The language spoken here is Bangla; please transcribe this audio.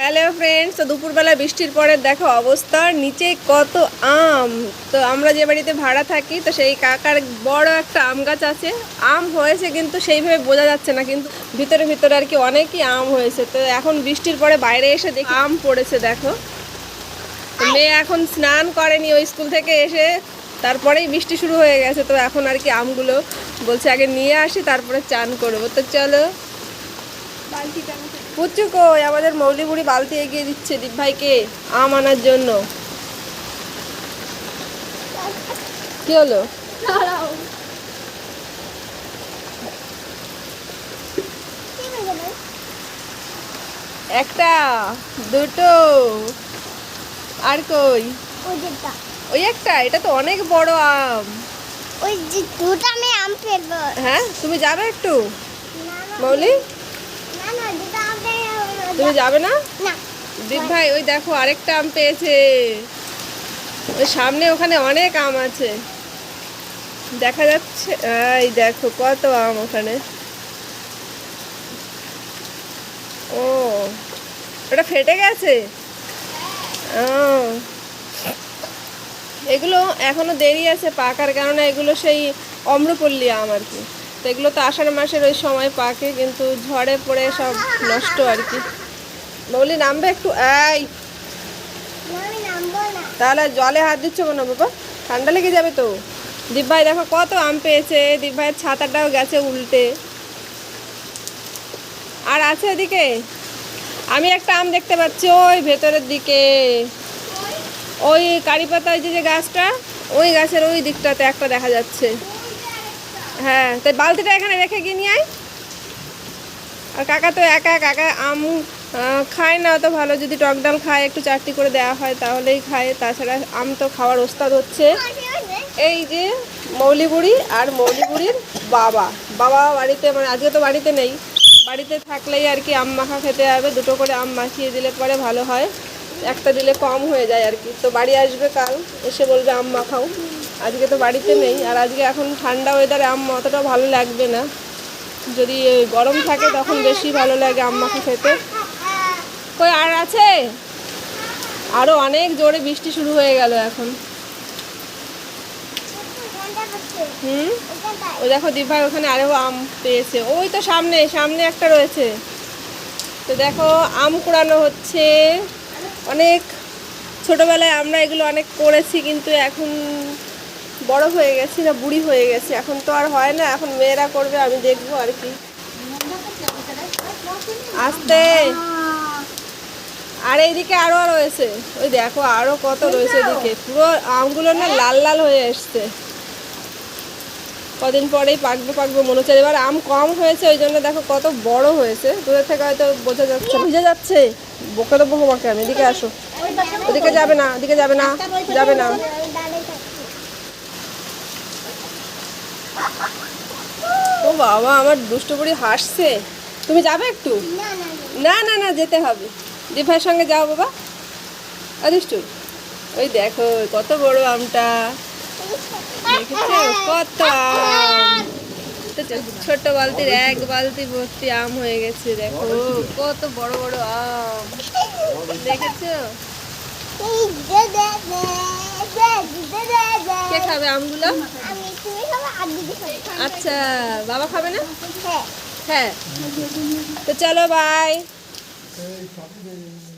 হ্যালো ফ্রেন্ডস, তো দুপুরবেলা বৃষ্টির পরে দেখো অবস্থা নিচে কত আম। তো আমরা যে বাড়িতে ভাড়া থাকি, তো সেই কাকার বড় একটা আম গাছ আছে। আম হয়েছে কিন্তু সেইভাবে বোঝা যাচ্ছে না, কিন্তু ভিতরে ভিতরে আর কি অনেকই আম হয়েছে। তো এখন বৃষ্টির পরে বাইরে এসে দেখি আম পড়েছে, দেখো। মেয়ে এখন স্নান করেনি ওই স্কুল থেকে এসে, তারপরেই বৃষ্টি শুরু হয়ে গেছে। তো এখন আর কি আমগুলো বলছে আগে নিয়ে আসি, তারপরে চান করব। তো চলো। পুচু কই আমাদের মৌলি বুড়ি বালতি এগিয়ে দিচ্ছে দীপ ভাইকে আম আনার জন্য। কি হলো? একটা দুটো আর কই? ওই একটা এটা তো অনেক বড় আম। ওই দুটো আমি আম ফেলব। হ্যাঁ তুমি যাবে একটু? মৌলি না না দুটো আম ফেলব তুমি যাবে না? দীপ ভাই ওই দেখো আরেকটা আম পেয়েছে। ওই সামনে ওখানে অনেক আম আছে। দেখা যাচ্ছে এই দেখো কত আম ওখানে। ও ওটা ফেটে গেছে? ও। এগুলো এখনও দেরি আছে পাকার কারণে এগুলো সেই অম্রপল্লী আম আর কি। তো এগুলো তো আষাঢ় মাসের ওই সময় পাকে কিন্তু ঝড়ে পড়ে সব নষ্ট আর কি। মৌলি নামবে একটু এই। নামবো তাহলে জলে হাত দিচ্ছ কেন বাবা? ঠান্ডা লেগে যাবে তো। দীপ ভাই দেখো কত আম পেয়েছে। দীপ ভাইয়ের ছাতাটাও গেছে উল্টে। আর আছে এদিকে? আমি একটা আম দেখতে পাচ্ছি ওই ভেতরের দিকে। ওই কারি পাতা যে যে গাছটা ওই গাছের ওই দিকটাতে একটা দেখা যাচ্ছে। হ্যাঁ তাই বালতিটা এখানে রেখে গিয়ে নিয়ে আয়। আর কাকা তো একা কাকা আম খায় না, তো ভালো। যদি টক ডাল খায়, একটু চারটি করে দেওয়া হয়, তাহলেই খায়। তাছাড়া আম তো খাওয়ার ওস্তাদ হচ্ছে এই যে মৌলি বুড়ি আর মৌলি বুড়ির বাবা। বাবা বাড়িতে মানে আজকে তো বাড়িতে নেই। বাড়িতে থাকলেই আর কি আম মাখা খেতে হবে। দুটো করে আম মাখিয়ে দিলে পরে ভালো হয়। একটা দিলে কম হয়ে যায় আর কি। তো বাড়ি আসবে কাল, এসে বলবে আম মাখাও। আজকে তো বাড়িতে নেই। আর আজকে এখন ঠান্ডা ওয়েদারে আম অতটা ভালো লাগবে না। যদি গরম থাকে, তখন বেশি ভালো লাগে আম মাখা খেতে। কই আর আছে? আরও অনেক জোরে বৃষ্টি শুরু হয়ে গেল এখন। হুম? ওই দেখো দীপ ভাই ওখানে আরও আম পেয়েছে। ওই তো সামনে সামনে একটা রয়েছে। তো দেখো, আম কুড়ানো হচ্ছে। অনেক ছোটবেলায় আমরা এগুলো অনেক করেছি, কিন্তু এখন বড় হয়ে গেছি না, বুড়ি হয়ে গেছি। এখন তো আর হয় না, এখন মেয়েরা করবে, আমি দেখব আর কি। আস্তে। আর এইদিকে আরও রয়েছে। ওই দেখো আরও কত রয়েছে এদিকে। পুরো আমগুলো না লাল লাল হয়ে এসছে কদিন পরেই পাকবে পাকবে মনে হচ্ছে। এবার আম কম হয়েছে ওই জন্য দেখো কত বড় হয়েছে। দূরের থেকে হয়তো বোঝা যাচ্ছে ভিজে যাচ্ছে। বোকা দেবো তোমাকে আমি। এদিকে আসো। ওদিকে যাবে না ওদিকে যাবে না যাবে না। ও বাবা আমার দুষ্ট বুড়ি হাসছে। তুমি যাবে একটু? না না না যেতে হবে। ভাইয়ের সঙ্গে যাও বাবা। অদৃষ্টু ওই দেখো কত বড় আমটা। দেখেছ? কত আম। ছোট বালতির এক বালতি ভর্তি আম হয়ে গেছে দেখো। কত বড় বড় আম। দেখেছ? কে খাবে আমগুলো? আচ্ছা বাবা খাবে না? হ্যাঁ। হ্যাঁ। তো চলো বাই Ey tabii